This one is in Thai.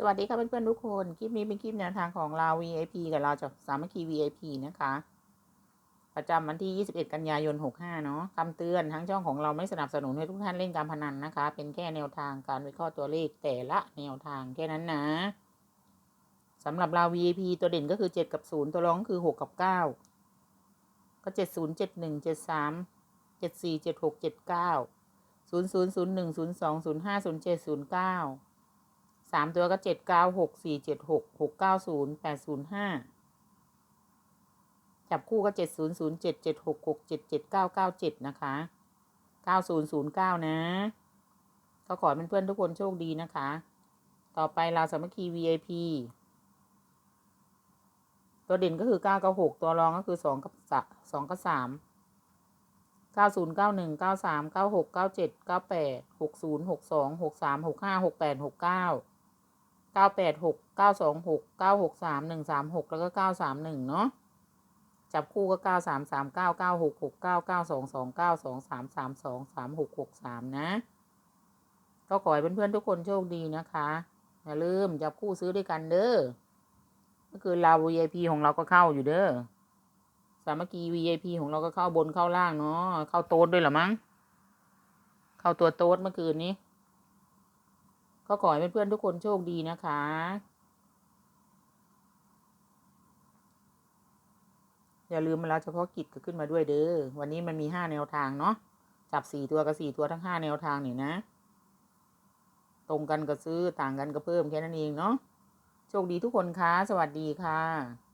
สวัสดีค่ะเพื่อนๆทุกคน คลิปนี้เป็นคลิปแนวทางของเรา VIP กับเราจากสามัคคี VIP นะคะ ประจำวันที่ 21 กันยายน 65 เนาะคำเตือนทั้งช่องของเราไม่สนับสนุนให้ทุกท่านเล่นการพนันนะคะ เป็นแค่แนวทางการวิเคราะห์ตัวเลขแต่ละแนวทางแค่นั้นนะสำหรับเรา VIP ตัวเด่นก็คือ 7 กับ 0 ตัวรองก็คือ 6 กับ 9 ก็ 70 71 73 74 76 79 00 01 02 05 07 09 สามตัวก็เจ็ดเก้าหกสี่เจ็ดหกหกเก้าศูนย์แปดศูนย์ห้าจับคู่ก็เจ็ดศูนย์ศูนย์เจ็ดเจ็ดหกหกเจ็ดเจ็ดเก้าเก้าเจ็ดนะคะเก้าศูนย์ศูนย์เก้านะ ก็ขอเป็นเพื่อนทุกคนโชคดีนะคะ ต่อไปเราสามัคคี VIP ตัวเด่นก็คือเก้ากับหกตัวรองก็คือสองกับสองกับสามเก้าศูนย์เก้าหนึ่งเก้าสามเก้าหกเก้าเจ็ดเก้าแปดหกศูนย์หกสองหกสามหกห้าหกแปดหกเก้า เก้าแปดหกเก้าสองหกเก้าหกสามหนึ่งสามหกแล้วก็เก้าสามหนึ่งเนาะจับคู่ก็เก้าสามสามเก้าเก้าหกหกเก้าเก้าสองสองเก้าสองสามสามสองสามหกหกสามนะ ก็ขอให้เพื่อนๆทุกคนโชคดีนะคะอย่าลืมจับคู่ซื้อด้วยกันเด้อก็คือเรา VIP ของเราก็เข้าอยู่เด้อสามัคคี VIP ของเราก็เข้าบนเข้าล่างเนาะเข้าโต๊ดด้วยหรอมั้งเข้าตัวโต๊ดเมื่อคืนนี้ ก็ขอให้เพื่อนๆทุกคนโชคดีนะคะ อย่าลืมมาแล้วเฉพาะกิจก็ขึ้นมาด้วยเด้อ วันนี้มันมีห้าแนวทางเนาะ จับสี่ตัวกับสี่ตัวทั้งห้าแนวทางนี่นะ ตรงกันก็ซื้อต่างกันก็เพิ่มแค่นั้นเองเนาะ โชคดีทุกคนคะสวัสดีค่ะ